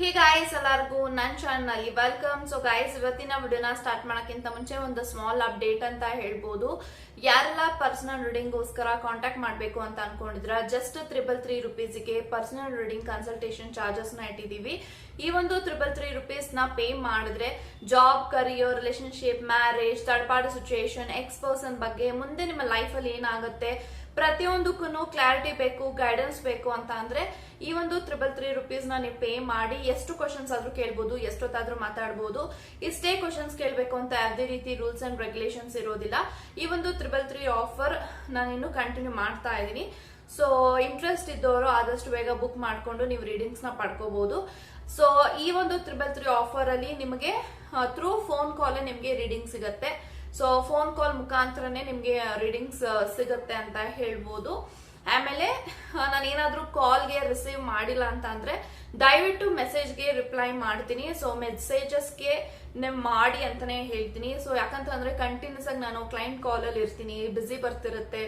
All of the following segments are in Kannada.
ಹೇ ಗಾಯ್ಸ್ ಎಲ್ಲರಿಗೂ ನನ್ನ ಚಾನಲ್ ಅಲ್ಲಿ ವೆಲ್ಕಮ್ ಸೊ ಗಾಯ್ಸ್ ಇವತ್ತಿನ ವಿಡಿಯೋನ ಸ್ಟಾರ್ಟ್ ಮಾಡೋಕ್ಕಿಂತ ಮುಂಚೆ ಒಂದು ಸ್ಮಾಲ್ ಅಪ್ಡೇಟ್ ಅಂತ ಹೇಳ್ಬೋದು. ಯಾರೆಲ್ಲ ಪರ್ಸನಲ್ ರೀಡಿಂಗ್ಗೋಸ್ಕರ ಕಾಂಟ್ಯಾಕ್ಟ್ ಮಾಡಬೇಕು ಅಂತ ಅನ್ಕೊಂಡಿದ್ರ ಜಸ್ಟ್ ತ್ರಿಬಲ್ ತ್ರೀ ರುಪೀಸ್ಗೆ ಪರ್ಸನಲ್ ರೀಡಿಂಗ್ ಕನ್ಸಲ್ಟೇಷನ್ ಚಾರ್ಜಸ್ನ ಇಟ್ಟಿದ್ದೀವಿ. ಈ ಒಂದು ತ್ರಿಬಲ್ ತ್ರೀ ರುಪೀಸ್ನ ಪೇ ಮಾಡಿದ್ರೆ ಜಾಬ್ ಕರಿಯರ್ ರಿಲೇಷನ್ಶಿಪ್ ಮ್ಯಾರೇಜ್ ತಡಪಾಡ ಸಿಚುಯೇಷನ್ ಎಕ್ಸ್ ಪರ್ಸನ್ ಬಗ್ಗೆ ಮುಂದೆ ನಿಮ್ಮ ಲೈಫಲ್ಲಿ ಏನಾಗುತ್ತೆ? ಪ್ರತಿಯೊಂದಕ್ಕೂ ಕ್ಲಾರಿಟಿ ಬೇಕು ಗೈಡೆನ್ಸ್ ಬೇಕು ಅಂತ ಅಂದ್ರೆ ಈ ಒಂದು ತ್ರಿಬಲ್ ತ್ರೀ ರುಪೀಸ್ನ ನೀವು ಪೇ ಮಾಡಿ ಎಷ್ಟು ಕ್ವಶನ್ಸ್ ಆದ್ರೂ ಕೇಳ್ಬೋದು, ಎಷ್ಟೊತ್ತಾದ್ರೂ ಮಾತಾಡ್ಬೋದು. ಇಷ್ಟೇ ಕ್ವಶನ್ಸ್ ಕೇಳಬೇಕು ಅಂತ ಯಾವುದೇ ರೀತಿ ರೂಲ್ಸ್ ಅಂಡ್ ರೆಗ್ಯುಲೇಷನ್ಸ್ ಇರೋದಿಲ್ಲ. ಈ ಒಂದು ತ್ರಿಬಲ್ ತ್ರೀ ಆಫರ್ ನಾನು ಇನ್ನು ಕಂಟಿನ್ಯೂ ಮಾಡ್ತಾ ಇದ್ದೀನಿ. ಸೊ ಇಂಟ್ರೆಸ್ಟ್ ಇದ್ದವರು ಆದಷ್ಟು ಬೇಗ ಬುಕ್ ಮಾಡಿಕೊಂಡು ನೀವು ರೀಡಿಂಗ್ಸ್ನ ಪಡ್ಕೋಬಹುದು ಸೊ ಈ ಒಂದು ತ್ರಿಬಲ್ ತ್ರೀ ಆಫರ್ ಅಲ್ಲಿ ನಿಮಗೆ ಥ್ರೂ ಫೋನ್ ಕಾಲ್ ನಿಮಗೆ ರೀಡಿಂಗ್ ಸಿಗತ್ತೆ. ಸೊ ಫೋನ್ ಕಾಲ್ ಮುಖಾಂತರನೇ ನಿಮಗೆ ರೀಡಿಂಗ್ಸ್ ಸಿಗುತ್ತೆ ಅಂತ ಹೇಳ್ಬೋದು. ಆಮೇಲೆ ನಾನು ಏನಾದರೂ ಕಾಲ್ಗೆ ರಿಸೀವ್ ಮಾಡಿಲ್ಲ ಅಂತ ಅಂದ್ರೆ, ದಯವಿಟ್ಟು ಮೆಸೇಜ್ಗೆ ರಿಪ್ಲೈ ಮಾಡ್ತೀನಿ. ಸೊ ಮೆಸೇಜಸ್ಗೆ ಮಾಡಿ ಅಂತಾನೆ ಹೇಳ್ತೀನಿ. ಸೊ ಯಾಕಂತಂದ್ರೆ ಕಂಟಿನ್ಯೂಸ್ ಆಗಿ ನಾನು ಕ್ಲೈಂಟ್ ಕಾಲಲ್ಲಿ ಇರ್ತೀನಿ ಬ್ಯುಸಿ ಬರ್ತಿರುತ್ತೆ.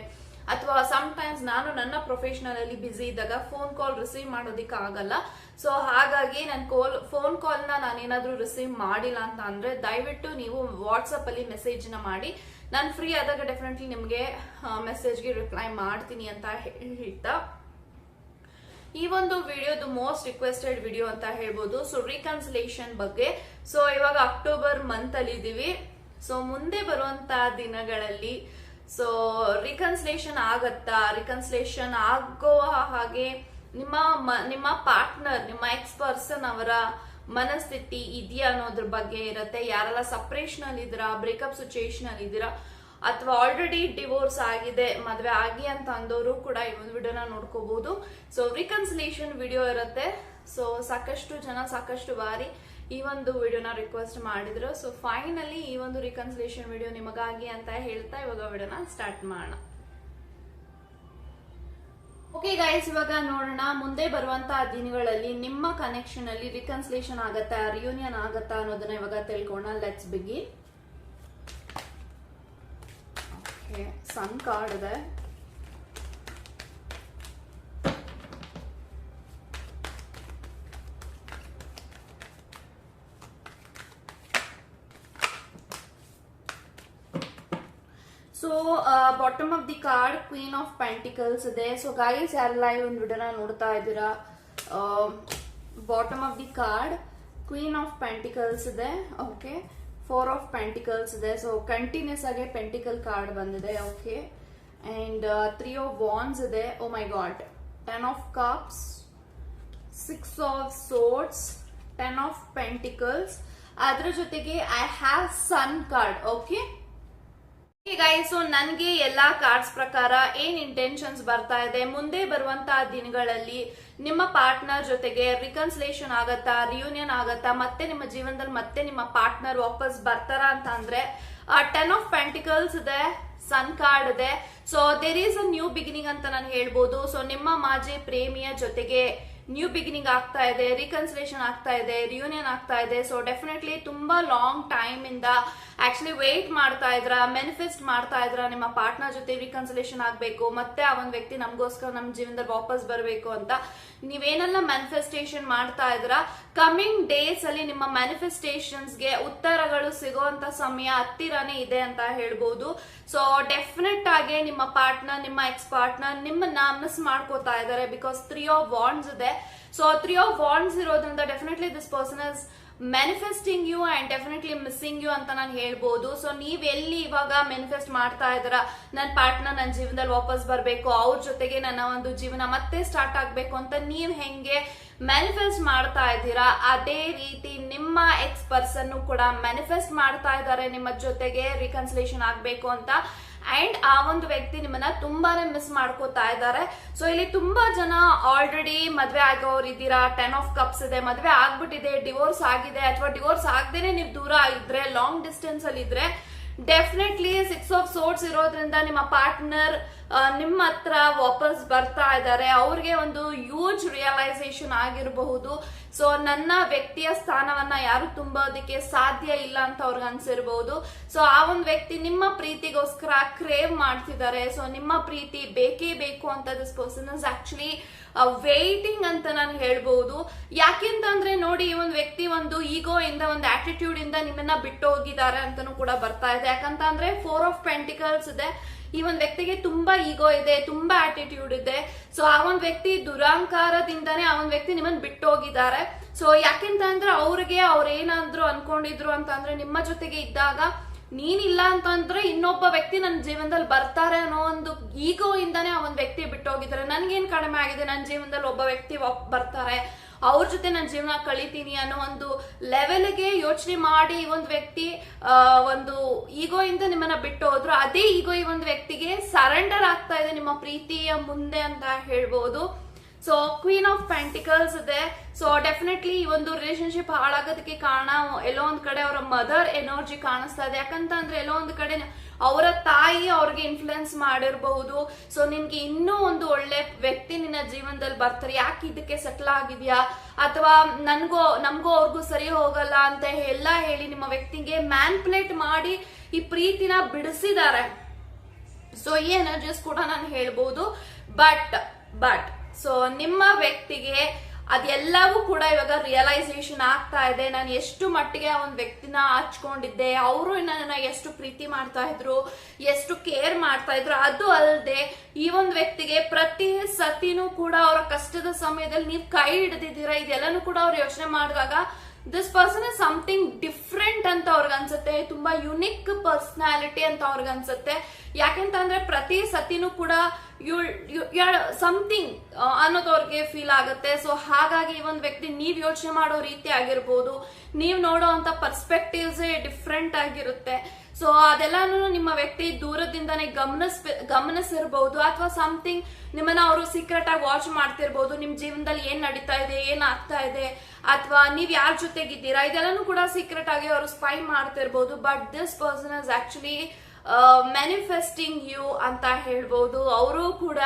ಅಥವಾ ಸಮ್ ಟೈಮ್ಸ್ ನಾನು ನನ್ನ ಪ್ರೊಫೆಷನಲ್ ಅಲ್ಲಿ ಬಿಸಿ ಇದ್ದಾಗ ಫೋನ್ ಕಾಲ್ ರಿಸೀವ್ ಮಾಡೋದಿಕ್ಕೆ ಆಗಲ್ಲ. ಸೊ ಹಾಗಾಗಿ ನನ್ನ ಕಾಲ್ ಫೋನ್ ಕಾಲ್ನ ನಾನೇನಾದ್ರೂ ರಿಸೀವ್ ಮಾಡಿಲ್ಲ ಅಂತ ಅಂದ್ರೆ ದಯವಿಟ್ಟು ನೀವು ವಾಟ್ಸಪ್ ಅಲ್ಲಿ ಮೆಸೇಜ್ನ ಮಾಡಿ. ನಾನು ಫ್ರೀ ಆದಾಗ ಡೆಫಿನೆಟ್ಲಿ ನಿಮಗೆ ಮೆಸೇಜ್ಗೆ ರಿಪ್ಲೈ ಮಾಡ್ತೀನಿ ಅಂತ ಹೇಳ್ತಾ. ಈ ಒಂದು ವಿಡಿಯೋದು ಮೋಸ್ಟ್ ರಿಕ್ವೆಸ್ಟೆಡ್ ವಿಡಿಯೋ ಅಂತ ಹೇಳ್ಬೋದು. ಸೊ ರೀಕನ್ಸಿಲೇಷನ್ ಬಗ್ಗೆ. ಸೊ ಇವಾಗ ಅಕ್ಟೋಬರ್ ಮಂತ್ ಅಲ್ಲಿ ಇದೀವಿ ಸೊ ಮುಂದೆ ಬರುವಂತ ದಿನಗಳಲ್ಲಿ ಸೊ ರಿಕನ್ಸಿಲೇಷನ್ ಆಗತ್ತಾ? ರಿಕನ್ಸಿಲೇಷನ್ ಆಗೋ ಹಾಗೆ ನಿಮ್ಮ ನಿಮ್ಮ ಪಾರ್ಟ್ನರ್ ನಿಮ್ಮ ಎಕ್ಸ್ ಪರ್ಸನ್ ಅವರ ಮನಸ್ಥಿತಿ ಇದೆಯಾ ಅನ್ನೋದ್ರ ಬಗ್ಗೆ ಇರುತ್ತೆ. ಯಾರೆಲ್ಲ ಸಪ್ರೇಷನ್ ಅಲ್ಲಿ ಇದ್ದೀರಾ ಬ್ರೇಕಪ್ ಸಿಚುಯೇಷನ್ ಅಲ್ಲಿ ಇದ್ದೀರಾ, ಅಥವಾ ಆಲ್ರೆಡಿ ಡಿವೋರ್ಸ್ ಆಗಿದೆ, ಮದುವೆ ಆಗಿ ಅಂತ ಅಂದವರು ಕೂಡ ಈ ಒಂದು ವಿಡಿಯೋನ ನೋಡ್ಕೋಬಹುದು ಸೊ ರಿಕನ್ಸಿಲೇಷನ್ ವಿಡಿಯೋ ಇರುತ್ತೆ. ಸೊ ಸಾಕಷ್ಟು ಜನ ಸಾಕಷ್ಟು ಬಾರಿ ಈ ಒಂದು ವಿಡಿಯೋನ ರಿಕ್ವೆಸ್ಟ್ ಮಾಡಿದ್ರು. ಸೊ ಫೈನಲಿ ಈ ಒಂದು ರಿಕನ್ಸಿಲೇಷನ್ ವಿಡಿಯೋ ನಿಮಗಾಗಿ ಅಂತ ಹೇಳ್ತಾ ಇವಾಗ ವಿಡಿಯೋನ ಸ್ಟಾರ್ಟ್ ಮಾಡೋಣ. ಓಕೆ ಗೈಸ್ ಇವಾಗ ನೋಡೋಣ. ಮುಂದೆ ಬರುವಂತಹ ದಿನಗಳಲ್ಲಿ ನಿಮ್ಮ ಕನೆಕ್ಷನ್ ಅಲ್ಲಿ ರಿಕನ್ಸಿಲೇಷನ್ ಆಗತ್ತಾ ರಿಯೂನಿಯನ್ ಆಗತ್ತಾ ಅನ್ನೋದನ್ನ ಇವಾಗ ತಿಳ್ಕೊಳ್ಳೋಣ. ಲೆಟ್ಸ್ ಬಿಗಿ ಸನ್ ಕಾರ್ಡ್ ಇದೆ. So bottom of the card queen of pentacles ಇದೆ. ಸೊ ಗೈಸ್ ಯಾರೆಲ್ಲ ಈ ಒಂದು ವಿಡಿಯೋನ ನೋಡ್ತಾ ಇದ್ದೀರಾ bottom of the card queen of pentacles ಇದೆ. ಓಕೆ ಫೋರ್ ಆಫ್ ಪ್ಯಾಂಟಿಕಲ್ಸ್ ಇದೆ. ಸೊ ಕಂಟಿನ್ಯೂಸ್ ಆಗಿ ಪೆಂಟಿಕಲ್ ಕಾರ್ಡ್ ಬಂದಿದೆ. Okay and three of wands ಇದೆ. ಓ my god ten of cups six of swords ten of pentacles ಅದ್ರ ಜೊತೆಗೆ I have sun card okay so ನನ್ಗೆ ಎಲ್ಲಾ ಕಾರ್ಡ್ಸ್ ಪ್ರಕಾರ ಏನ್ ಇಂಟೆನ್ಷನ್ಸ್ ಬರ್ತಾ ಇದೆ, ಮುಂದೆ ಬರುವಂತ ದಿನಗಳಲ್ಲಿ ನಿಮ್ಮ ಪಾರ್ಟ್ನರ್ ಜೊತೆಗೆ ರಿಕನ್ಸಲೇಷನ್ ಆಗತ್ತಾ ರಿಯೂನಿಯನ್ ಆಗತ್ತಾ, ಮತ್ತೆ ನಿಮ್ಮ ಜೀವನದಲ್ಲಿ ಮತ್ತೆ ನಿಮ್ಮ ಪಾರ್ಟ್ನರ್ ವಾಪಸ್ ಬರ್ತಾರ ಅಂತ ಅಂದ್ರೆ ಟೆನ್ ಆಫ್ ಪೆಂಟಿಕಲ್ಸ್ ಇದೆ ಸನ್ ಕಾರ್ಡ್ ಇದೆ. So there is a new beginning ಅಂತ ನಾನು ಹೇಳ್ಬೋದು. ಸೊ ನಿಮ್ಮ ಮಾಜಿ ಪ್ರೇಮಿಯ ಜೊತೆಗೆ ನ್ಯೂ ಬಿಗಿನಿಂಗ್ ಆಗ್ತಾ ಇದೆ ರೀಕನ್ಸಿಲೇಷನ್ ಆಗ್ತಾ ಇದೆ ರಿಯೂನಿಯನ್ ಆಗ್ತಾ ಇದೆ. ಸೊ ಡೆಫಿನೆಟ್ಲಿ ತುಂಬಾ ಲಾಂಗ್ ಟೈಮ್ ಇಂದ ಆಕ್ಚುಲಿ ವೇಟ್ ಮಾಡ್ತಾ ಇದ್ರ ಮೆನಿಫೆಸ್ಟ್ ಮಾಡ್ತಾ ಇದ್ರ ನಿಮ್ಮ ಪಾರ್ಟ್ನರ್ ಜೊತೆ ರೀಕನ್ಸಿಲೇಷನ್ ಆಗ್ಬೇಕು, ಮತ್ತೆ ಆ ಒಂದು ವ್ಯಕ್ತಿ ನಮಗೋಸ್ಕರ ನಮ್ಮ ಜೀವನದಲ್ಲಿ ವಾಪಸ್ ಬರಬೇಕು ಅಂತ ನೀವೇನೆಲ್ಲ ಮ್ಯಾನಿಫೆಸ್ಟೇಷನ್ ಮಾಡ್ತಾ ಇದ್ರ ಕಮಿಂಗ್ ಡೇಸ್ ಅಲ್ಲಿ ನಿಮ್ಮ ಮ್ಯಾನಿಫೆಸ್ಟೇಷನ್ಸ್ಗೆ ಉತ್ತರಗಳು ಸಿಗುವಂತ ಸಮಯ ಹತ್ತಿರನೇ ಇದೆ ಅಂತ ಹೇಳ್ಬೋದು. ಸೊ ಡೆಫಿನೆಟ್ ಆಗಿ ನಿಮ್ಮ ಪಾರ್ಟ್ನರ್ ನಿಮ್ಮ ಎಕ್ಸ್ ಪಾರ್ಟ್ನರ್ ನಿಮ್ಮನ್ನ ಮಿಸ್ ಮಾಡ್ಕೋತಾ ಇದ್ದಾರೆ ಬಿಕಾಸ್ ತ್ರೀ ಆಫ್ ವಾಂಡ್ಸ್ ಇದೆ. ಸೊ ತ್ರೀ ಆಫ್ ವಾಂಡ್ಸ್ ಇರೋದ್ರಿಂದ definitely this person is manifesting you and definitely missing you ಅಂತ ನಾನು ಹೇಳ್ಬೋದು. ಸೊ ನೀವ್ ಎಲ್ಲಿ ಇವಾಗ ಮ್ಯಾನಿಫೆಸ್ಟ್ ಮಾಡ್ತಾ ಇದ್ದೀರ? ನನ್ನ ಪಾರ್ಟ್ನರ್ ನನ್ನ ಜೀವನದಲ್ಲಿ ವಾಪಸ್ ಬರಬೇಕು, ಅವ್ರ ಜೊತೆಗೆ ನನ್ನ ಒಂದು ಜೀವನ ಮತ್ತೆ ಸ್ಟಾರ್ಟ್ ಆಗಬೇಕು ಅಂತ ನೀವು ಹೆಂಗೆ ಮ್ಯಾನಿಫೆಸ್ಟ್ ಮಾಡ್ತಾ ಇದ್ದೀರಾ? ಅದೇ ರೀತಿ ನಿಮ್ಮ ಎಕ್ಸ್ ಪರ್ಸನ್ ಕೂಡ ಮ್ಯಾನಿಫೆಸ್ಟ್ ಮಾಡ್ತಾ ಇದ್ದಾರೆ, ನಿಮ್ಮ ಜೊತೆಗೆ ರಿಕನ್ಸಲೇಷನ್ ಆಗಬೇಕು ಅಂತ ಅಂಡ್ ಆ ಒಂದು ವ್ಯಕ್ತಿ ನಿಮ್ಮನ್ನ ತುಂಬಾನೇ ಮಿಸ್ ಮಾಡ್ಕೋತಾ ಇದ್ದಾರೆ. ಸೊ ಇಲ್ಲಿ ತುಂಬಾ ಜನ ಆಲ್ರೆಡಿ ಮದ್ವೆ ಆಗೋರು ಇದ್ದೀರಾ? ಟೆನ್ ಆಫ್ ಕಪ್ಸ್ ಇದೆ. ಮದ್ವೆ ಆಗ್ಬಿಟ್ಟಿದೆ. ಡಿವೋರ್ಸ್ ಆಗಿದೆ. ಅಥವಾ ಡಿವೋರ್ಸ್ ಆಗದೇನೆ ನೀವು ದೂರ ಇದ್ರೆ ಲಾಂಗ್ ಡಿಸ್ಟೆನ್ಸ್ ಅಲ್ಲಿ ಇದ್ರೆ ಡೆಫಿನೆಟ್ಲಿ ಸಿಕ್ಸ್ ಆಫ್ ಸೋರ್ಟ್ಸ್ ಇರೋದ್ರಿಂದ ನಿಮ್ಮ ಪಾರ್ಟ್ನರ್ ನಿಮ್ಮ ಹತ್ರ ವಾಪಸ್ ಬರ್ತಾ ಇದ್ದಾರೆ. ಅವ್ರಿಗೆ ಒಂದು ಯೂಜ್ ರಿಯಲೈಸೇಷನ್ ಆಗಿರಬಹುದು. ಸೊ ನನ್ನ ವ್ಯಕ್ತಿಯ ಸ್ಥಾನವನ್ನ ಯಾರು ತುಂಬೋದಕ್ಕೆ ಸಾಧ್ಯ ಇಲ್ಲ ಅಂತ ಅವ್ರಿಗೆ ಅನ್ಸಿರ್ಬಹುದು ಸೊ ಆ ಒಂದು ವ್ಯಕ್ತಿ ನಿಮ್ಮ ಪ್ರೀತಿಗೋಸ್ಕರ ಕ್ರೇವ್ ಮಾಡ್ತಿದ್ದಾರೆ ಸೊ ನಿಮ್ಮ ಪ್ರೀತಿ ಬೇಕೇ ಬೇಕು ಅಂತ this person is actually waiting ಅಂತ ನಾನು ಹೇಳ್ಬಹುದು ಯಾಕೆಂತಂದ್ರೆ ನೋಡಿ, ಈ ಒಂದು ವ್ಯಕ್ತಿ ಒಂದು ಈಗೋ ಇಂದ, ಒಂದು ಆಟಿಟ್ಯೂಡ್ ಇಂದ ನಿಮ್ಮನ್ನ ಬಿಟ್ಟು ಹೋಗಿದ್ದಾರೆ ಅಂತಾನು ಕೂಡ ಬರ್ತಾ ಇದೆ. ಯಾಕಂತ ಅಂದ್ರೆ ಫೋರ್ ಆಫ್ ಪೆಂಟಿಕಲ್ಸ್ ಇದೆ. ಈ ಒಂದು ವ್ಯಕ್ತಿಗೆ ತುಂಬಾ ಈಗೋ ಇದೆ, ತುಂಬಾ ಆಟಿಟ್ಯೂಡ್ ಇದೆ. ಸೊ ಆ ಒಂದು ವ್ಯಕ್ತಿ ದುರಾಂಕಾರದಿಂದಾನೇ ಆ ಒಂದು ವ್ಯಕ್ತಿ ನಿಮ್ಮನ್ನ ಬಿಟ್ಟು ಹೋಗಿದ್ದಾರೆ ಸೊ ಯಾಕೆಂತ ಅಂದ್ರೆ ಅವ್ರಿಗೆ ಅವ್ರ ಏನಾದ್ರು ಅನ್ಕೊಂಡಿದ್ರು ಅಂತ ಅಂದ್ರೆ ನಿಮ್ಮ ಜೊತೆಗೆ ಇದ್ದಾಗ ನೀನಿಲ್ಲ ಅಂತಂದ್ರೆ ಇನ್ನೊಬ್ಬ ವ್ಯಕ್ತಿ ನನ್ನ ಜೀವನದಲ್ಲಿ ಬರ್ತಾರೆ ಅನ್ನೋ ಒಂದು ಈಗೋ ಇಂದಾನೆ ಆ ಒಂದು ವ್ಯಕ್ತಿ ಬಿಟ್ಟು ಹೋಗಿದ್ದಾರೆ ನನ್ಗೇನ್ ಕಡಿಮೆ ಆಗಿದೆ? ನನ್ನ ಜೀವನದಲ್ಲಿ ಒಬ್ಬ ವ್ಯಕ್ತಿ ಬರ್ತಾರೆ. ಅವ್ರ ಜೊತೆ ನನ್ನ ಜೀವನ ಕಳಿತೀನಿ ಅನ್ನೋ ಒಂದು ಲೆವೆಲ್ಗೆ ಯೋಚನೆ ಮಾಡಿ ಒಂದು ವ್ಯಕ್ತಿ ಒಂದು ಈಗೋ ಇಂದ ನಿಮ್ಮನ್ನ ಬಿಟ್ಟು ಹೋದ್ರು, ಅದೇ ಈಗೋ ಈ ಒಂದು ವ್ಯಕ್ತಿಗೆ ಸರೆಂಡರ್ ಆಗ್ತಾ ಇದೆ ನಿಮ್ಮ ಪ್ರೀತಿಯ ಮುಂದೆ ಅಂತ ಹೇಳ್ಬೋದು. ಸೊ ಕ್ವೀನ್ ಆಫ್ ಪ್ಯಾಂಟಿಕಲ್ಸ್ ಇದೆ. ಸೊ ಡೆಫಿನೆಟ್ಲಿ ಈ ಒಂದು ರಿಲೇಶನ್ಶಿಪ್ ಹಾಳಾಗೋದಕ್ಕೆ ಕಾರಣ ಎಲ್ಲೋ ಒಂದ್ ಕಡೆ ಅವರ ಮದರ್ ಎನರ್ಜಿ ಕಾಣಿಸ್ತಾ ಇದೆ. ಯಾಕಂತ ಅಂದ್ರೆ ಎಲ್ಲೋ ಒಂದ್ ಕಡೆ ಅವರ ತಾಯಿ ಅವ್ರಿಗೆ ಇನ್ಫ್ಲುಯೆನ್ಸ್ ಮಾಡಿರಬಹುದು. ಸೊ ನಿನ್ಗೆ ಇನ್ನೂ ಒಂದು ಒಳ್ಳೆ ವ್ಯಕ್ತಿ ನಿನ್ನ ಜೀವನದಲ್ಲಿ ಬರ್ತಾರೆ. ಯಾಕೆ ಇದಕ್ಕೆ ಸೆಟ್ಲ್ ಆಗಿದ್ಯಾ? ಅಥವಾ ನನ್ಗೋ, ನಮಗೂ ಅವ್ರಿಗೂ ಸರಿ ಹೋಗಲ್ಲ ಅಂತ ಎಲ್ಲ ಹೇಳಿ ನಿಮ್ಮ ವ್ಯಕ್ತಿಗೆ ಮ್ಯಾನ್ಪ್ಲೇಟ್ ಮಾಡಿ ಈ ಪ್ರೀತಿನ ಬಿಡಿಸಿದ್ದಾರೆ. ಸೊ ಈ ಎನರ್ಜೀಸ್ ಕೂಡ ನಾನು ಹೇಳ್ಬೋದು. ಬಟ್ ಬಟ್ ಸೊ ನಿಮ್ಮ ವ್ಯಕ್ತಿಗೆ ಅದೆಲ್ಲವೂ ಕೂಡ ಇವಾಗ ರಿಯಲೈಸೇಷನ್ ಆಗ್ತಾ ಇದೆ. ನಾನು ಎಷ್ಟು ಮಟ್ಟಿಗೆ ಆ ಒಂದು ವ್ಯಕ್ತಿನ ಹಚ್ಕೊಂಡಿದ್ದೆ, ಅವರು ನನ್ನ ಎಷ್ಟು ಪ್ರೀತಿ ಮಾಡ್ತಾ ಇದ್ರು, ಎಷ್ಟು ಕೇರ್ ಮಾಡ್ತಾ ಇದ್ರು, ಅದು ಅಲ್ಲದೆ ಈ ಒಂದು ವ್ಯಕ್ತಿಗೆ ಪ್ರತಿ ಸತಿನೂ ಕೂಡ ಅವರ ಕಷ್ಟದ ಸಮಯದಲ್ಲಿ ನೀವು ಕೈ ಹಿಡಿದಿದ್ದೀರಾ, ಇದೆಲ್ಲನೂ ಕೂಡ ಅವ್ರು ಯೋಚನೆ ಮಾಡಿದಾಗ this person is something different ಅಂತ ಅವ್ರಿಗೆ ಅನ್ಸುತ್ತೆ ತುಂಬಾ ಯುನಿಕ್ ಪರ್ಸನಾಲಿಟಿ ಅಂತ ಅವ್ರಿಗೆ ಅನ್ಸುತ್ತೆ ಯಾಕೆಂತಂದ್ರೆ ಪ್ರತಿ ಸತಿನೂ ಕೂಡ ಸಮಥಿಂಗ್ ಅನ್ನೋದು ಅವ್ರಿಗೆ ಫೀಲ್ ಆಗುತ್ತೆ. ಸೊ ಹಾಗಾಗಿ ಈ ಒಂದು ವ್ಯಕ್ತಿ ನೀವ್ ಯೋಚನೆ ಮಾಡೋ ರೀತಿ ಆಗಿರ್ಬೋದು, ನೀವ್ ನೋಡೋ ಅಂತ ಪರ್ಸ್ಪೆಕ್ಟಿವ್ಸೇ ಡಿಫ್ರೆಂಟ್ ಆಗಿರುತ್ತೆ. ಸೊ ಅದೆಲ್ಲಾನು ನಿಮ್ಮ ವ್ಯಕ್ತಿ ದೂರದಿಂದನೇ ಗಮನಿಸ್ ಗಮನಿಸಿರ್ಬಹುದು ಅಥವಾ ಸಮಥಿಂಗ್ ನಿಮ್ಮನ್ನ ಅವರು ಸೀಕ್ರೆಟ್ ಆಗಿ ವಾಚ್ ಮಾಡ್ತಿರ್ಬಹುದು ನಿಮ್ ಜೀವನದಲ್ಲಿ ಏನ್ ನಡೀತಾ ಇದೆ, ಏನ್ ಆಗ್ತಾ ಇದೆ, ಅಥವಾ ನೀವ್ ಯಾರ ಜೊತೆಗಿದ್ದೀರಾ, ಇದೆಲ್ಲಾನು ಕೂಡ ಸೀಕ್ರೆಟ್ ಆಗಿ ಅವರು spy ಮಾಡ್ತಿರ್ಬಹುದು but this person is actually manifesting you ಅಂತ ಹೇಳ್ಬೋದು. ಅವರು ಕೂಡ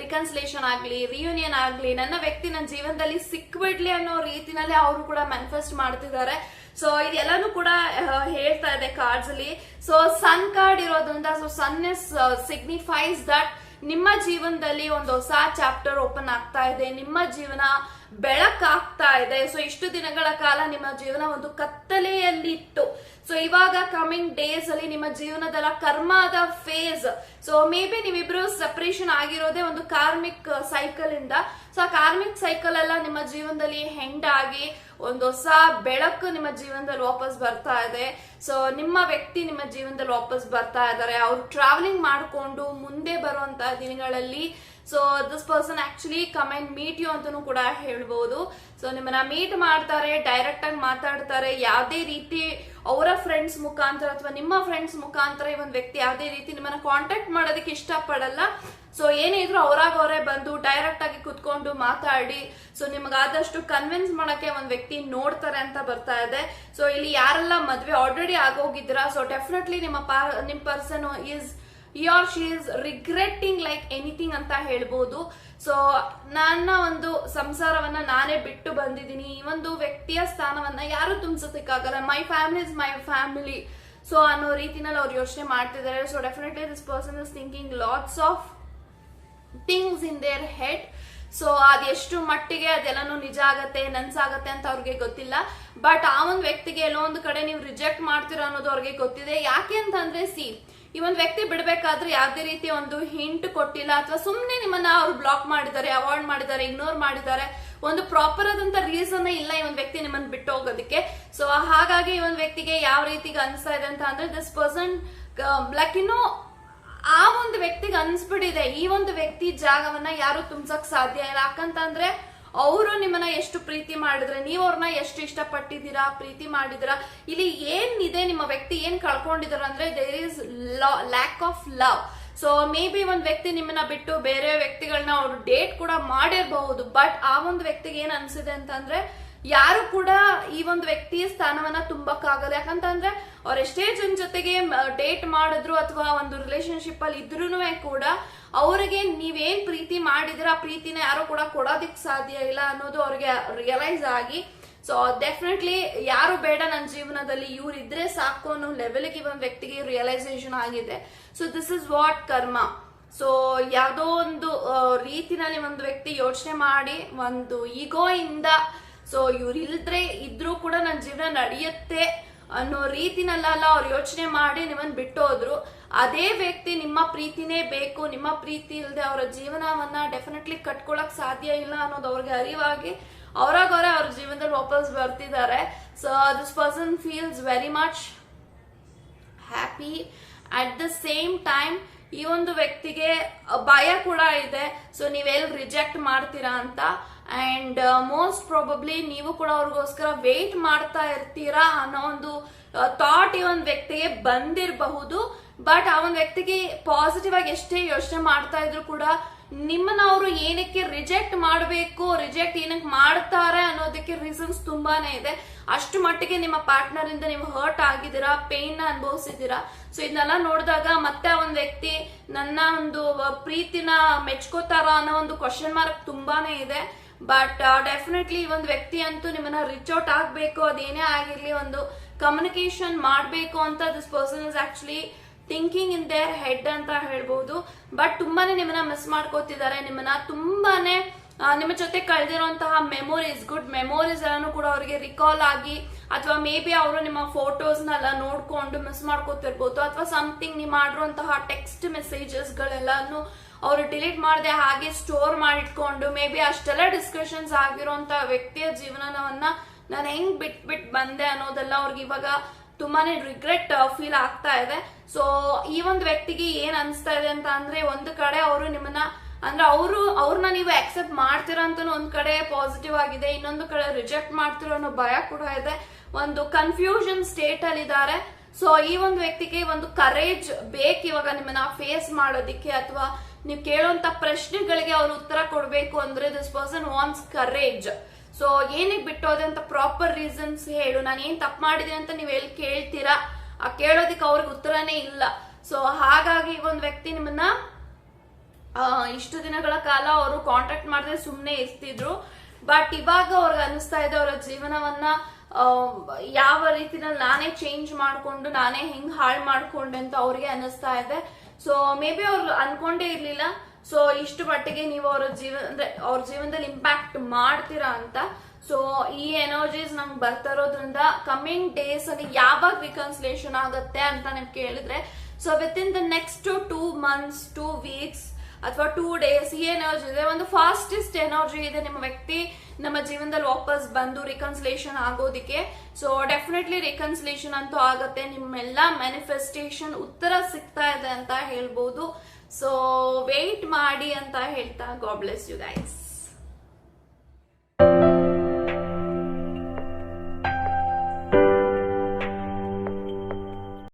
ರಿಕನ್ಸಿಲೇಷನ್ ಆಗ್ಲಿ ರಿಯೂನಿಯನ್ ಆಗ್ಲಿ, ನನ್ನ ವ್ಯಕ್ತಿ ನನ್ನ ಜೀವನದಲ್ಲಿ ಸಿಕ್ಬಿಡ್ಲಿ ಅನ್ನೋ ರೀತಿನಲ್ಲಿ ಅವರು ಕೂಡ ಮ್ಯಾನಿಫೆಸ್ಟ್ ಮಾಡ್ತಿದ್ದಾರೆ. ಸೊ ಇದೆಲ್ಲಾನು ಕೂಡ ಹೇಳ್ತಾ ಇದೆ ಕಾರ್ಡ್ಸ್ ಅಲ್ಲಿ. ಸೊ ಸನ್ ಕಾರ್ಡ್ ಇರೋದ್ರಿಂದ so sun is signifies that ನಿಮ್ಮ ಜೀವನದಲ್ಲಿ ಒಂದು ಹೊಸ ಚಾಪ್ಟರ್ ಓಪನ್ ಆಗ್ತಾ ಇದೆ. ನಿಮ್ಮ ಜೀವನ ಬೆಳಕಾಗ್ತಾ ಇದೆ. ಸೊ ಇಷ್ಟು ದಿನಗಳ ಕಾಲ ನಿಮ್ಮ ಜೀವನ ಒಂದು ಕತ್ತಲೆಯಲ್ಲಿತ್ತು. ಸೊ ಇವಾಗ ಕಮಿಂಗ್ ಡೇಸ್ ಅಲ್ಲಿ ನಿಮ್ಮ ಜೀವನದಲ್ಲ ಕರ್ಮದ ಫೇಸ್ ಸೊ ಮೇ ಬಿ ನೀವಿಬ್ರು ಸೆಪರೇಷನ್ ಆಗಿರೋದೇ ಒಂದು ಕಾರ್ಮಿಕ್ ಸೈಕಲ್ ಇಂದ. ಸೊ ಆ ಕಾರ್ಮಿಕ್ ಸೈಕಲ್ ಎಲ್ಲ ನಿಮ್ಮ ಜೀವನದಲ್ಲಿ ಹೆಂಡ್ ಆಗಿ ಒಂದು ಹೊಸ ಬೆಳಕು ನಿಮ್ಮ ಜೀವನದಲ್ಲಿ ವಾಪಸ್ ಬರ್ತಾ ಇದೆ. ಸೊ ನಿಮ್ಮ ವ್ಯಕ್ತಿ ನಿಮ್ಮ ಜೀವನದಲ್ಲಿ ವಾಪಸ್ ಬರ್ತಾ ಇದ್ದಾರೆ. ಅವ್ರು ಟ್ರಾವೆಲಿಂಗ್ ಮಾಡಿಕೊಂಡು ಮುಂದೆ ಬರುವಂತಹ ದಿನಗಳಲ್ಲಿ so this person actually come and meet you ಅಂತಲೂ ಕೂಡ ಹೇಳ್ಬೋದು. ಸೊ ನಿಮ್ಮನ್ನ ಮೀಟ್ ಮಾಡ್ತಾರೆ ಡೈರೆಕ್ಟ್ ಆಗಿ ಮಾತಾಡ್ತಾರೆ. ಯಾವುದೇ ರೀತಿ ಅವರ ಫ್ರೆಂಡ್ಸ್ ಮುಖಾಂತರ ಅಥವಾ ನಿಮ್ಮ ಫ್ರೆಂಡ್ಸ್ ಮುಖಾಂತರ ಈ ಒಂದು ವ್ಯಕ್ತಿ ಯಾವುದೇ ರೀತಿ ನಿಮ್ಮನ್ನ ಕಾಂಟ್ಯಾಕ್ಟ್ ಮಾಡೋದಕ್ಕೆ ಇಷ್ಟಪಡಲ್ಲ. ಸೊ ಏನೇ ಇದ್ರು ಅವರಾಗ ಅವರೇ ಬಂದು ಡೈರೆಕ್ಟ್ ಆಗಿ ಕುತ್ಕೊಂಡು ಮಾತಾಡಿ. ಸೊ ನಿಮಗಾದಷ್ಟು ಕನ್ವಿನ್ಸ್ ಮಾಡಕ್ಕೆ ಒಂದು ವ್ಯಕ್ತಿ ನೋಡ್ತಾರೆ ಅಂತ ಬರ್ತಾ ಇದೆ. ಸೊ ಇಲ್ಲಿ ಯಾರೆಲ್ಲ ಮದ್ವೆ ಆಲ್ರೆಡಿ ಆಗೋಗಿದ್ದೀರಾ? ಸೊ ಡೆಫಿನೆಟ್ಲಿ ನಿಮ್ಮ ಪಾ- ನಿಮ್ಮ person is or she is regretting like anything ಅಂತ ಹೇಳ್ಬೋದು. ಸೊ ನನ್ನ ಒಂದು ಸಂಸಾರವನ್ನ ನಾನೇ ಬಿಟ್ಟು ಬಂದಿದ್ದೀನಿ. ಈ ಒಂದು ವ್ಯಕ್ತಿಯ ಸ್ಥಾನವನ್ನ ಯಾರು ತುಂಬಿಸೋದಕ್ಕಾಗಲ್ಲ. My family is my family so ಅನ್ನೋ ರೀತಿನಲ್ಲಿ ಅವ್ರು ಯೋಚನೆ ಮಾಡ್ತಿದ್ದಾರೆ. So definitely this person is thinking lots of things in their head so ಅದೆಷ್ಟು ಮಟ್ಟಿಗೆ ಅದೆಲ್ಲನೂ ನಿಜ ಆಗತ್ತೆ, ನನ್ಸಾಗತ್ತೆ ಅಂತ ಅವ್ರಿಗೆ ಗೊತ್ತಿಲ್ಲ. ಬಟ್ ಆ ಒಂದು ವ್ಯಕ್ತಿಗೆ ಎಲ್ಲೋ ಒಂದು ಕಡೆ ನೀವು ರಿಜೆಕ್ಟ್ ಮಾಡ್ತೀರಾ ಅನ್ನೋದು ಅವ್ರಿಗೆ ಗೊತ್ತಿದೆ. ಯಾಕೆ ಅಂತಂದ್ರೆ ಸಿ ಈ ಒಂದು ವ್ಯಕ್ತಿ ಬಿಡಬೇಕಾದ್ರೆ ಯಾವುದೇ ರೀತಿ ಒಂದು ಹಿಂಟ್ ಕೊಟ್ಟಿಲ್ಲ ಅಥವಾ ಸುಮ್ಮನೆ ನಿಮ್ಮನ್ನ ಅವ್ರು ಬ್ಲಾಕ್ ಮಾಡಿದ್ದಾರೆ ಅವಾಯ್ಡ್ ಮಾಡಿದ್ದಾರೆ ಇಗ್ನೋರ್ ಮಾಡಿದ್ದಾರೆ. ಒಂದು ಪ್ರಾಪರ್ ಆದಂತ ರೀಸನ್ ಇಲ್ಲ ಈ ಒಂದು ವ್ಯಕ್ತಿ ನಿಮ್ಮನ್ನ ಬಿಟ್ಟು ಹೋಗೋದಕ್ಕೆ ಸೊ ಹಾಗಾಗಿ ಈ ಒಂದು ವ್ಯಕ್ತಿಗೆ ಯಾವ ರೀತಿಗೆ ಅನಿಸ್ತಾ ಇದೆ ಅಂತ ಅಂದ್ರೆ ದಿಸ್ ಪರ್ಸನ್ ಲೈಕ್ ಇನ್ನು ಆ ಒಂದು ವ್ಯಕ್ತಿಗೆ ಅನ್ಸ್ಬಿಟ್ಟಿದೆ. ಈ ಒಂದು ವ್ಯಕ್ತಿ ಜಾಗವನ್ನ ಯಾರು ತುಂಬಸಕ್ ಸಾಧ್ಯ ಇಲ್ಲ. ಯಾಕಂತಂದ್ರೆ ಅವರು ನಿಮ್ಮನ್ನ ಎಷ್ಟು ಪ್ರೀತಿ ಮಾಡಿದ್ರೆ, ನೀವು ಅವ್ರನ್ನ ಎಷ್ಟು ಇಷ್ಟಪಟ್ಟಿದ್ದೀರಾ, ಪ್ರೀತಿ ಮಾಡಿದಿರಾ ಇಲ್ಲಿ ಏನಿದೆ, ನಿಮ್ಮ ವ್ಯಕ್ತಿ ಏನ್ ಕಳ್ಕೊಂಡಿದಾರ ಅಂದ್ರೆ there is lack of love so maybe ಒಂದು ವ್ಯಕ್ತಿ ನಿಮ್ಮನ್ನ ಬಿಟ್ಟು ಬೇರೆ ವ್ಯಕ್ತಿಗಳನ್ನ ಅವ್ರು ಡೇಟ್ ಕೂಡ ಮಾಡಿರಬಹುದು ಬಟ್ ಆ ಒಂದು ವ್ಯಕ್ತಿಗೆ ಏನ್ ಅನ್ಸಿದೆ ಅಂತಂದ್ರೆ ಯಾರು ಕೂಡ ಈ ಒಂದು ವ್ಯಕ್ತಿಯ ಸ್ಥಾನವನ್ನ ತುಂಬಕ್ಕಾಗಲ್ಲ. ಯಾಕಂತಂದ್ರೆ ಅವ್ರ ಎಷ್ಟೇ ಜನ ಜೊತೆಗೆ ಡೇಟ್ ಮಾಡಿದ್ರು ಅಥವಾ ಒಂದು ರಿಲೇಶನ್ಶಿಪ್ ಅಲ್ಲಿ ಇದ್ರೂ ಕೂಡ ಅವರಿಗೆ ನೀವೇನ್ ಪ್ರೀತಿ ಮಾಡಿದ್ರೆ, ಆ ಪ್ರೀತಿನ ಯಾರು ಕೂಡ ಕೊಡೋದಿಕ್ ಸಾಧ್ಯ ಇಲ್ಲ ಅನ್ನೋದು ಅವ್ರಿಗೆ ರಿಯಲೈಸ್ ಆಗಿ. ಸೊ ಡೆಫಿನೆಟ್ಲಿ ಯಾರು ಬೇಡ ನನ್ನ ಜೀವನದಲ್ಲಿ ಇವ್ರು ಇದ್ರೆ ಸಾಕು ಅನ್ನೋ ಲೆವೆಲ್ಗೆ ಒಂದು ವ್ಯಕ್ತಿಗೆ ರಿಯಲೈಸೇಷನ್ ಆಗಿದೆ. So this is what karma so ಯಾವುದೋ ಒಂದು ರೀತಿನಲ್ಲಿ ಒಂದು ವ್ಯಕ್ತಿ ಯೋಚನೆ ಮಾಡಿ ಒಂದು ಈಗೋ ಇಂದ ಸೊ ಇವ್ರು ಇಲ್ದ್ರೆ ಇದ್ರೂ ಕೂಡ ನನ್ನ ಜೀವನ ನಡೆಯುತ್ತೆ ಅನ್ನೋ ರೀತಿನಲ್ಲ ಅವ್ರು ಯೋಚನೆ ಮಾಡಿ ನಿಮ್ಮನ್ನು ಬಿಟ್ಟೋದ್ರು. ಅದೇ ವ್ಯಕ್ತಿ ನಿಮ್ಮ ಪ್ರೀತಿನೇ ಬೇಕು, ನಿಮ್ಮ ಪ್ರೀತಿ ಇಲ್ಲದೆ ಅವರ ಜೀವನವನ್ನ ಡೆಫಿನೆಟ್ಲಿ ಕಟ್ಕೊಳಕ್ ಸಾಧ್ಯ ಇಲ್ಲ ಅನ್ನೋದು ಅವ್ರಿಗೆ ಅರಿವಾಗಿ ಅವರಾಗವರೇ ಅವ್ರ ಜೀವನದಲ್ಲಿ ವಾಪಸ್ ಬರ್ತಿದ್ದಾರೆ. So this person feels very much happy at the same time ಈ ಒಂದು ವ್ಯಕ್ತಿಗೆ ಭಯ ಕೂಡ ಇದೆ. ಸೊ ನೀವೆಲ್ಲಿ ರಿಜೆಕ್ಟ್ ಮಾಡ್ತೀರಾ ಅಂತ? ಅಂಡ್ ಮೋಸ್ಟ್ ಪ್ರಾಬಬ್ಲಿ ನೀವು ಕೂಡ ಅವ್ರಿಗೋಸ್ಕರ ವೆಯ್ಟ್ ಮಾಡ್ತಾ ಇರ್ತೀರಾ ಅನ್ನೋ ಒಂದು ಥಾಟ್ ಈ ಒಂದು ವ್ಯಕ್ತಿಗೆ ಬಂದಿರಬಹುದು. ಬಟ್ ಆ ಒಂದು ವ್ಯಕ್ತಿಗೆ ಪಾಸಿಟಿವ್ ಆಗಿ ಎಷ್ಟೇ ಯೋಚನೆ ಮಾಡ್ತಾ ಇದ್ರು ಕೂಡ ನಿಮ್ಮನ್ನ ಅವರು ಏನಕ್ಕೆ ರಿಜೆಕ್ಟ್ ಮಾಡಬೇಕು ರಿಜೆಕ್ಟ್ ಏನಕ್ಕೆ ಮಾಡ್ತಾರೆ ಅನ್ನೋದಕ್ಕೆ ರೀಸನ್ಸ್ ತುಂಬಾನೇ ಇದೆ. ಅಷ್ಟು ಮಟ್ಟಿಗೆ ನಿಮ್ಮ ಪಾರ್ಟ್ನರ್ ಇಂದ ನೀವು ಹರ್ಟ್ ಆಗಿದ್ದೀರಾ ಪೇನ್ನ ಅನುಭವಿಸಿದ್ದೀರಾ? ಸೊ ಇದನ್ನೆಲ್ಲ ನೋಡಿದಾಗ ಮತ್ತೆ ಒಂದು ವ್ಯಕ್ತಿ ನನ್ನ ಒಂದು ಪ್ರೀತಿನ ಮೆಚ್ಕೋತಾರ ಅನ್ನೋ ಒಂದು ಕ್ವಶನ್ ಮಾರ್ಕ್ ತುಂಬಾನೇ ಇದೆ. ಬಟ್ ಡೆಫಿನೆಟ್ಲಿ ಒಂದು ವ್ಯಕ್ತಿ ಅಂತೂ ನಿಮ್ಮನ್ನ ರಿಚ್ ಔಟ್ ಆಗ್ಬೇಕು, ಅದೇನೇ ಆಗಿರ್ಲಿ ಒಂದು ಕಮ್ಯುನಿಕೇಶನ್ ಮಾಡಬೇಕು ಅಂತ this person is actually thinking in their head ಅಂತ ಹೇಳ್ಬಹುದು ಬಟ್ ತುಂಬಾನೇ ನಿಮ್ಮನ್ನ ಮಿಸ್ ಮಾಡ್ಕೋತಿದ್ದಾರೆ. ನಿಮ್ಮನ್ನ ತುಂಬಾನೇ ನಿಮ್ಮ ಜೊತೆ ಕಳೆದಿರುವಂತಹ ಮೆಮೊರೀಸ್ ಗುಡ್ ಮೆಮೊರೀಸ್ ಎಲ್ಲಾನು ಕೂಡ ಅವರಿಗೆ ರಿಕಾಲ್ ಆಗಿ, ಅಥವಾ ಮೇ ಬಿ ಅವರು ನಿಮ್ಮ ಫೋಟೋಸ್ನೆಲ್ಲ ನೋಡ್ಕೊಂಡು ಮಿಸ್ ಮಾಡ್ಕೋತಿರ್ಬೋದು. ಅಥವಾ ಸಮಥಿಂಗ್ ನೀವು ಮಾಡಿರುವಂತಹ ಟೆಕ್ಸ್ಟ್ ಮೆಸೇಜಸ್ ಗಳೆಲ್ಲಾನು ಅವರು ಡಿಲೀಟ್ ಮಾಡದೆ ಹಾಗೆ ಸ್ಟೋರ್ ಮಾಡಿಟ್ಕೊಂಡು ಮೇ ಬಿ ಅಷ್ಟೆಲ್ಲ ಡಿಸ್ಕಷನ್ಸ್ ಆಗಿರುವಂತಹ ವ್ಯಕ್ತಿಯ ಜೀವನವನ್ನ ನಾನು ಹೆಂಗ್ ಬಿಟ್ಬಿಟ್ ಬಿಟ್ ಬಂದೆ ಅನ್ನೋದೆಲ್ಲ ಅವ್ರಿಗೆ ಇವಾಗ ತುಂಬಾನೇ ರಿಗ್ರೆಟ್ ಫೀಲ್ ಆಗ್ತಾ ಇದೆ. ಸೊ ಈ ಒಂದು ವ್ಯಕ್ತಿಗೆ ಏನ್ ಅನ್ಸ್ತಾ ಇದೆ ಅಂತ ಅಂದ್ರೆ ಒಂದು ಕಡೆ ಅವರು ನಿಮ್ಮನ್ನ, ಅಂದ್ರೆ ಅವರು ಅವ್ರನ್ನ ನೀವು ಅಕ್ಸೆಪ್ಟ್ ಮಾಡ್ತೀರಾ ಅಂತ ಒಂದ್ ಕಡೆ ಪಾಸಿಟಿವ್ ಆಗಿದೆ, ಇನ್ನೊಂದು ಕಡೆ ರಿಜೆಕ್ಟ್ ಮಾಡ್ತಿರೋ ಅನ್ನೋ ಭಯ ಕೂಡ ಇದೆ. ಒಂದು ಕನ್ಫ್ಯೂಷನ್ ಸ್ಟೇಟ್ ಅಲ್ಲಿ ಇದ್ದಾರೆ. ಸೊ ಈ ಒಂದು ವ್ಯಕ್ತಿಗೆ ಒಂದು ಕರೇಜ್ ಬೇಕು ಇವಾಗ ನಿಮ್ಮನ್ನ ಫೇಸ್ ಮಾಡೋದಿಕ್ಕೆ ಅಥವಾ ನೀವು ಕೇಳುವಂತ ಪ್ರಶ್ನೆಗಳಿಗೆ ಅವ್ರು ಉತ್ತರ ಕೊಡಬೇಕು ಅಂದ್ರೆ this person wants courage so ಏನಕ್ಕೆ ಬಿಟ್ಟೋದೆ ಅಂತ ಪ್ರಾಪರ್ ರೀಸನ್ಸ್ ಹೇಳು. ನಾನು ಏನು ತಪ್ಪು ಮಾಡಿದೆ ಅಂತ ನೀವು ಎಲ್ಲಿ ಕೇಳ್ತೀರಾ? ಆ ಕೇಳೋದಕ್ಕೆ ಅವ್ರಿಗೆ ಉತ್ತರನೇ ಇಲ್ಲ. ಸೊ ಹಾಗಾಗಿ ಒಂದು ವ್ಯಕ್ತಿ ನಿಮ್ಮನ್ನ ಇಷ್ಟು ದಿನಗಳ ಕಾಲ ಅವರು ಕಾಂಟ್ಯಾಕ್ಟ್ ಮಾಡದೆ ಸುಮ್ಮನೆ ಇರ್ತಿದ್ರು. ಬಟ್ ಇವಾಗ ಅವ್ರಿಗೆ ಅನಿಸ್ತಾ ಇದೆ ಅವರ ಜೀವನವನ್ನ ಯಾವ ರೀತಿನಲ್ಲಿ ನಾನೇ ಚೇಂಜ್ ಮಾಡಿಕೊಂಡು, ನಾನೇ ಹೆಂಗ್ ಹಾಳು ಮಾಡ್ಕೊಂಡೆ ಅಂತ ಅವ್ರಿಗೆ ಅನಿಸ್ತಾ ಇದೆ. ಸೊ ಮೇ ಬಿ ಅವ್ರು ಅನ್ಕೊಂಡೇ ಇರ್ಲಿಲ್ಲ. ಸೊ ಇಷ್ಟು ಮಟ್ಟಿಗೆ ನೀವು ಅವರ ಜೀವನ ಅಂದ್ರೆ ಅವ್ರ ಜೀವನದಲ್ಲಿ ಇಂಪ್ಯಾಕ್ಟ್ ಮಾಡ್ತೀರಾ ಅಂತ. ಸೊ ಈ ಎನರ್ಜೀಸ್ ನಮ್ಗೆ ಬರ್ತಾ ಇರೋದ್ರಿಂದ ಕಮಿಂಗ್ ಡೇಸ್ ಅಲ್ಲಿ ಯಾವಾಗ ರಿಕನ್ಸಿಲೇಷನ್ ಆಗುತ್ತೆ ಅಂತ ನೀವು ಕೇಳಿದ್ರೆ so with in the next two months two weeks ಅಥವಾ ಟೂ ಡೇಸ್ ಈ ಎನರ್ಜಿ ಇದೆ. ಒಂದು ಫಾಸ್ಟೆಸ್ಟ್ ಎನರ್ಜಿ ಇದೆ ನಿಮ್ಮ ವ್ಯಕ್ತಿ ನಮ್ಮ ಜೀವನದಲ್ಲಿ ವಾಪಸ್ ಬಂದು ರಿಕನ್ಸಿಲೇಷನ್ ಆಗೋದಿಕ್ಕೆ. ಸೊ ಡೆಫಿನೆಟ್ಲಿ ರಿಕನ್ಸಿಲೇಷನ್ ಅಂತೂ ಆಗುತ್ತೆ. ನಿಮ್ಮೆಲ್ಲ ಮ್ಯಾನಿಫೆಸ್ಟೇಷನ್ ಉತ್ತರ ಸಿಗ್ತಾ ಇದೆ ಅಂತ ಹೇಳ್ಬೋದು. ಸೊ ವೇಟ್ ಮಾಡಿ ಅಂತ ಹೇಳ್ತಾ ಗಾಬ್ಲೆಸ್ ಬ್ಲೆಸ್ ಯು ಗೈಸ್